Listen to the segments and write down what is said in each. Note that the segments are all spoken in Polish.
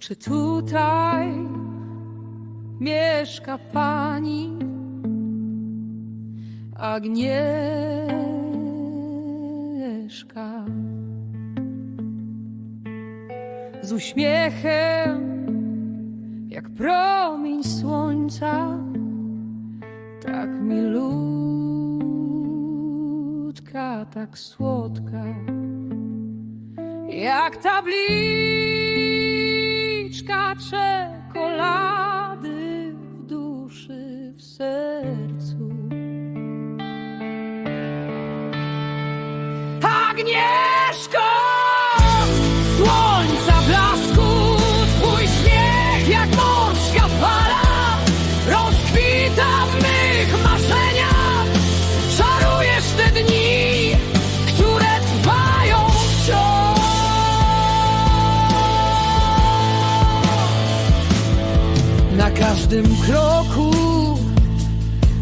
Czy tutaj mieszka pani Agnieszka? Z uśmiechem jak promień słońca, tak milutka, tak słodka, jak tabliczka czekolady w duszy, w sercu. Agnieszko! Każdym kroku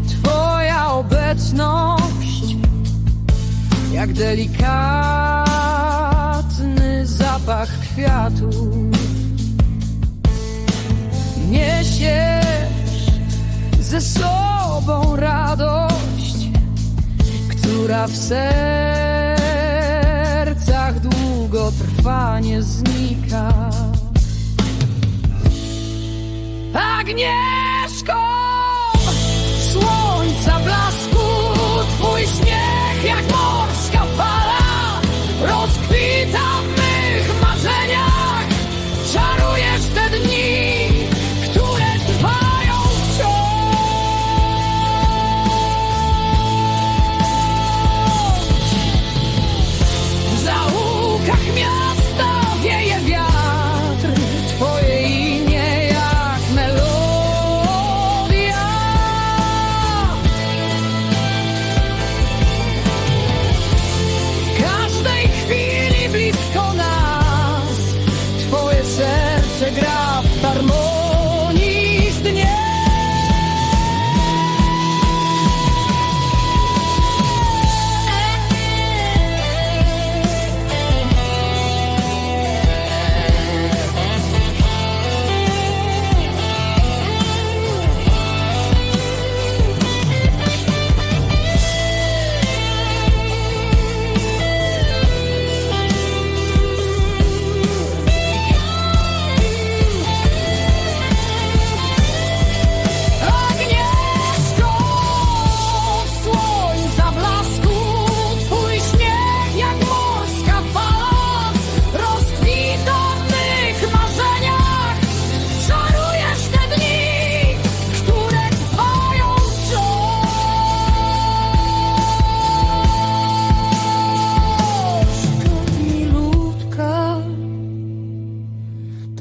Twoja obecność jak delikatny zapach kwiatów. Niesiesz ze sobą radość, która w sercach długo trwa, nie znika. Agnieszko! de grado.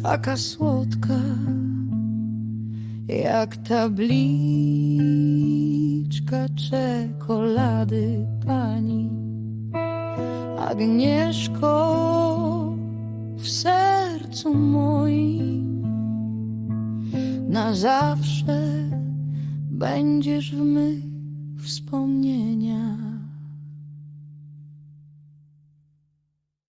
Taka słodka jak tabliczka czekolady pani Agnieszko w sercu moim na zawsze będziesz w mych wspomnieniach.